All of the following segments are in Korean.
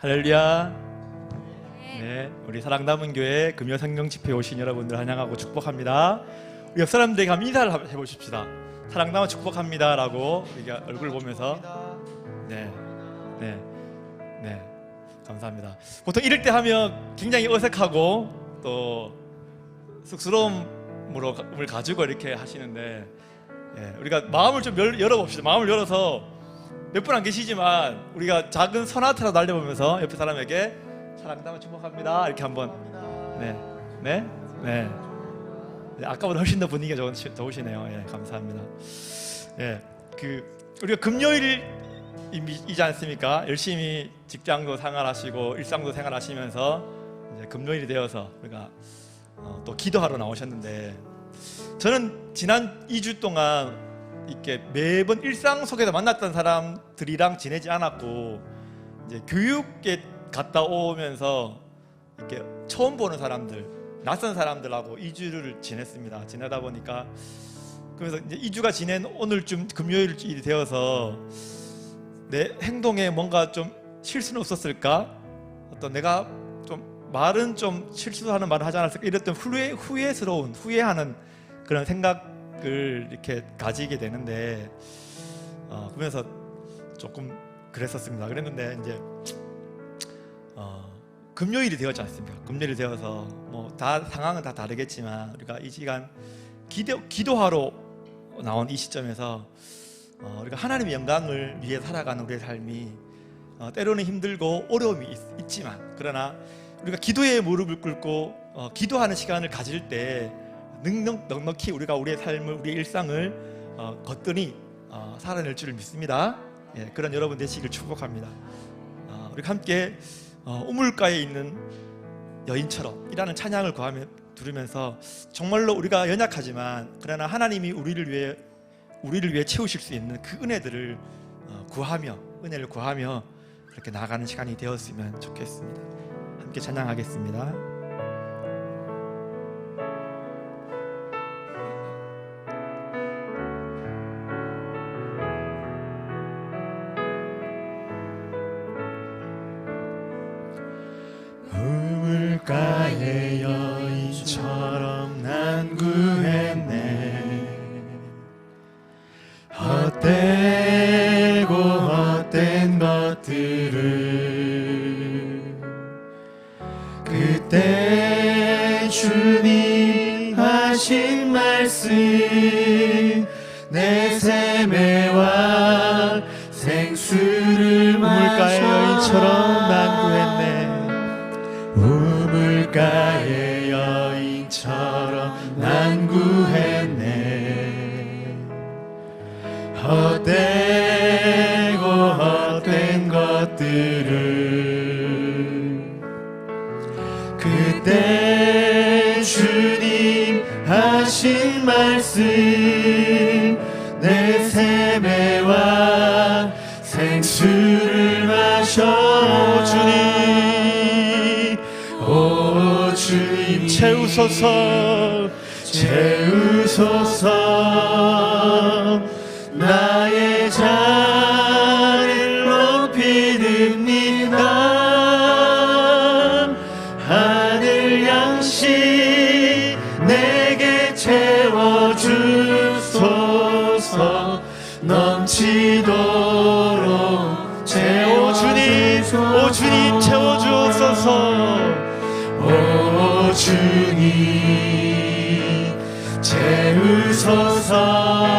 할렐루야. 네, 우리 사랑 남은 교회 금요 성경 집회 오신 여러분들 환영하고 축복합니다. 옆 사람들에게 한번 인사를 한번 해보십시다. 사랑 남은 축복합니다라고 우리가 얼굴 보면서 네, 네, 네, 감사합니다. 보통 이럴 때 하면 굉장히 어색하고 또 쑥스러움으로 을 가지고 이렇게 하시는데 예, 우리가 마음을 좀 열, 열어 봅시다. 마음을 열어서 몇 분 안 계시지만 우리가 작은 소나트라도 날려보면서 옆에 사람에게 사랑담을 축복합니다. 이렇게 한번 네, 네, 네. 네, 아까보다 훨씬 더 분위기가 좋, 좋으시네요. 예, 감사합니다. 예, 그 우리가 금요일이지 않습니까? 열심히 직장도 생활하시고 일상도 생활하시면서 이제 금요일이 되어서 우리가 어, 또 기도하러 나오셨는데 저는 지난 2주 동안 이렇게 매번 일상 속에서 만났던 사람들이랑 지내지 않았고 이제 교육에 갔다 오면서 이렇게 처음 보는 사람들, 낯선 사람들하고 2주를 지냈습니다. 지내다 보니까 그래서 이제 2주가 지낸 오늘쯤 금요일이 되어서 내 행동에 뭔가 좀 실수는 없었을까? 어떤 내가 좀 말은 좀 실수하는 말을 하지 않았을까? 이랬던 후회, 후회스러운, 후회하는 그런 생각 을 이렇게 가지게 되는데 어, 그러면서 조금 그랬었습니다. 그랬는데 이제 어, 금요일이 되었지 않습니까? 금요일이 되어서 뭐 다 상황은 다 다르겠지만 우리가 이 시간 기도 기도하러 나온 이 시점에서 어, 우리가 하나님의 영광을 위해 살아가는 우리의 삶이 어, 때로는 힘들고 어려움이 있, 지만 그러나 우리가 기도에 무릎을 꿇고 어, 기도하는 시간을 가질 때 넉넉, 넉넉히 우리가 우리의 삶을 우리의 일상을 어, 걷더니 어, 살아낼 줄을 믿습니다. 예, 그런 여러분 되시길 축복합니다. 어, 우리 함께 어, 우물가에 있는 여인처럼이라는 찬양을 구하며 들으면서 정말로 우리가 연약하지만 그러나 하나님이 우리를 위해 우리를 위해 채우실 수 있는 그 은혜들을 어, 구하며 은혜를 구하며 그렇게 나가는 시간이 되었으면 좋겠습니다. 함께 찬양하겠습니다. 주님 하신 말씀 생수를 마셔. 주님. 오 주님. 채우소서. 채우소서 채우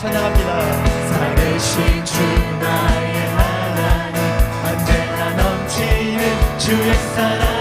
찬양합니다. 살아계신 주 나의 하나님 언제나 넘치는 주의 사랑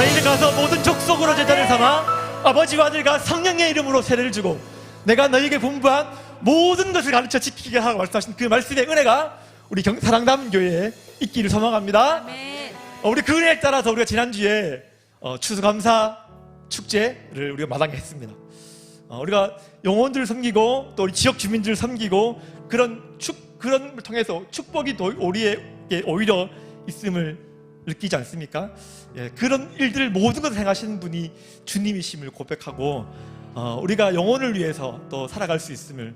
너희는 가서 모든 족속으로 제자를 삼아 아버지와 아들과 성령의 이름으로 세례를 주고 내가 너희에게 분부한 모든 것을 가르쳐 지키게 하고 말씀하신 그 말씀의 은혜가 우리 경- 사랑담 교회에 있기를 소망합니다. 어, 우리 그 은혜에 따라서 우리가 지난주에 어, 추수감사 축제를 우리가 마당에 했습니다. 어, 우리가 영혼들을 섬기고 또 우리 지역 주민들을 섬기고 그런 축 그런 걸 통해서 축복이 도- 우리에게 오히려 있음을 느끼지 않습니까? 예, 그런 일들을 모든 것을 행하시는 분이 주님이심을 고백하고 어, 우리가 영혼을 위해서 또 살아갈 수 있음을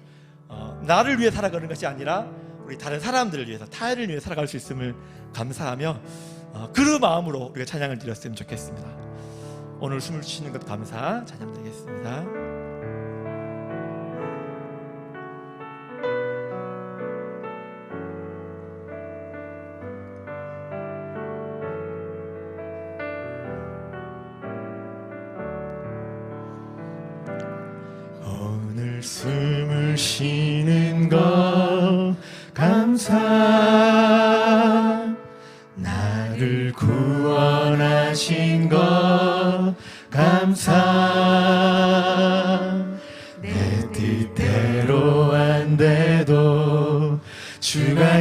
어, 나를 위해 살아가는 것이 아니라 우리 다른 사람들을 위해서 타인을 위해 살아갈 수 있음을 감사하며 어, 그 마음으로 우리가 찬양을 드렸으면 좋겠습니다. 오늘 숨을 쉬는 것 감사 찬양 드리겠습니다.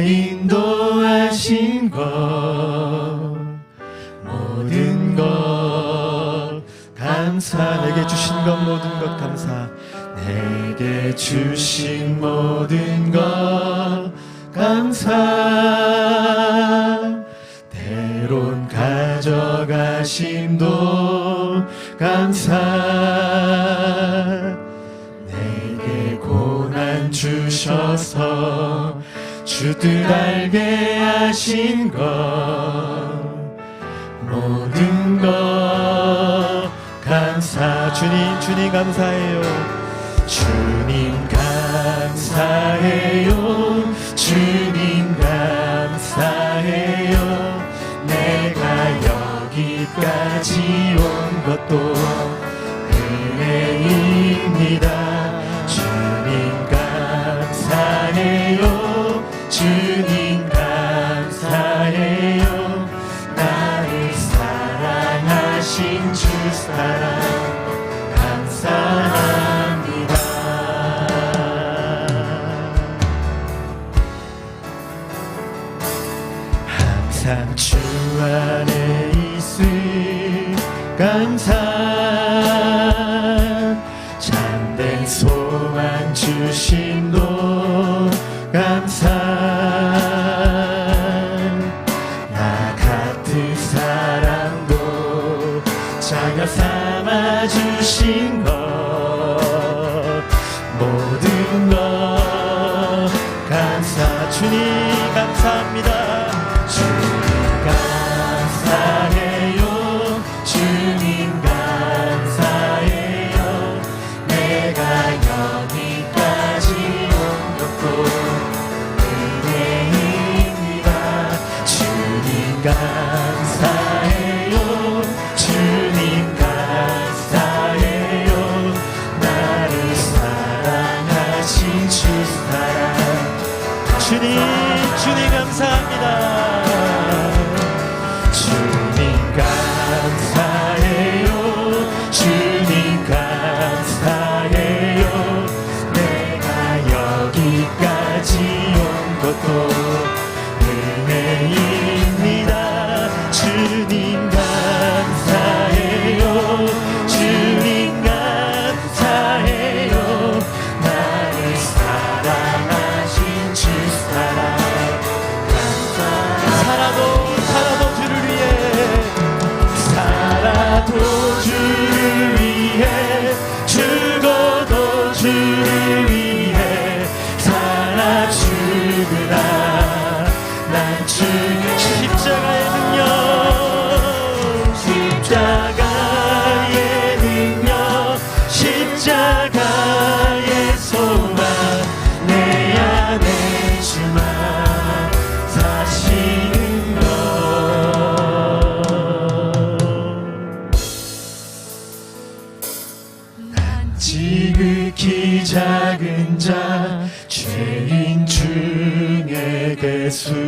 인도하신 것 모든 것 감사. 내게 주신 것 모든 것 감사. 내게 주신 모든 감사 주님 주님 감사해요. 주님 감사해요. 주님 감사해요. 내가 여기까지 온 것도 은혜입니다 주 안에 있을 감사한 참된 소망 주신 지극히 작은 자 죄인 중에게 수무익한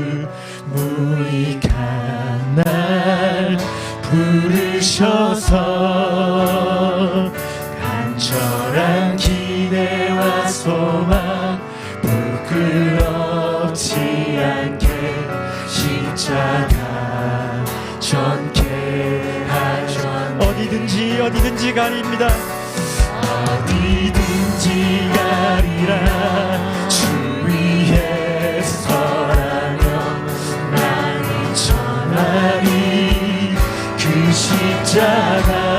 날 부르셔서 간절한 기대와 소망 부끄럽지 않게 십자가 전개하전 어디든지 어디든지 가입니다. 지나리라. 주 위에 서라며 나는 전하리 그 십자가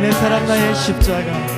내 사랑 나의 십자가.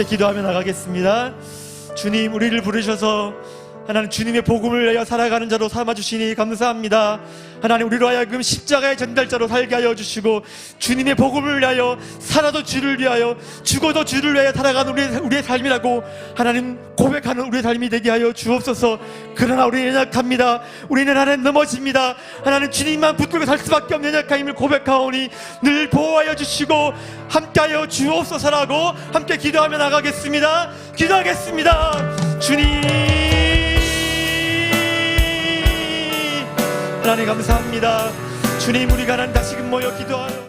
함께 기도하며 나가겠습니다. 주님 우리를 부르셔서 하나님 주님의 복음을 위하여 살아가는 자로 삼아 주시니 감사합니다. 하나님 우리로 하여금 십자가의 전달자로 살게 하여 주시고 주님의 복음을 위하여 살아도 주를 위하여 죽어도 주를 위하여 살아가는 우리의, 우리의 삶이라고 하나님 고백하는 우리의 삶이 되게 하여 주옵소서. 그러나 우리는 연약합니다. 우리는 하나님 넘어집니다. 하나님 주님만 붙들고 살 수밖에 없는 연약함을 고백하오니 늘 보호하여 주시고 함께하여 주옵소서라고 함께 기도하며 나가겠습니다. 기도하겠습니다. 주님. 하나님 감사합니다. 주님 우리가 난 다시금 모여 기도하여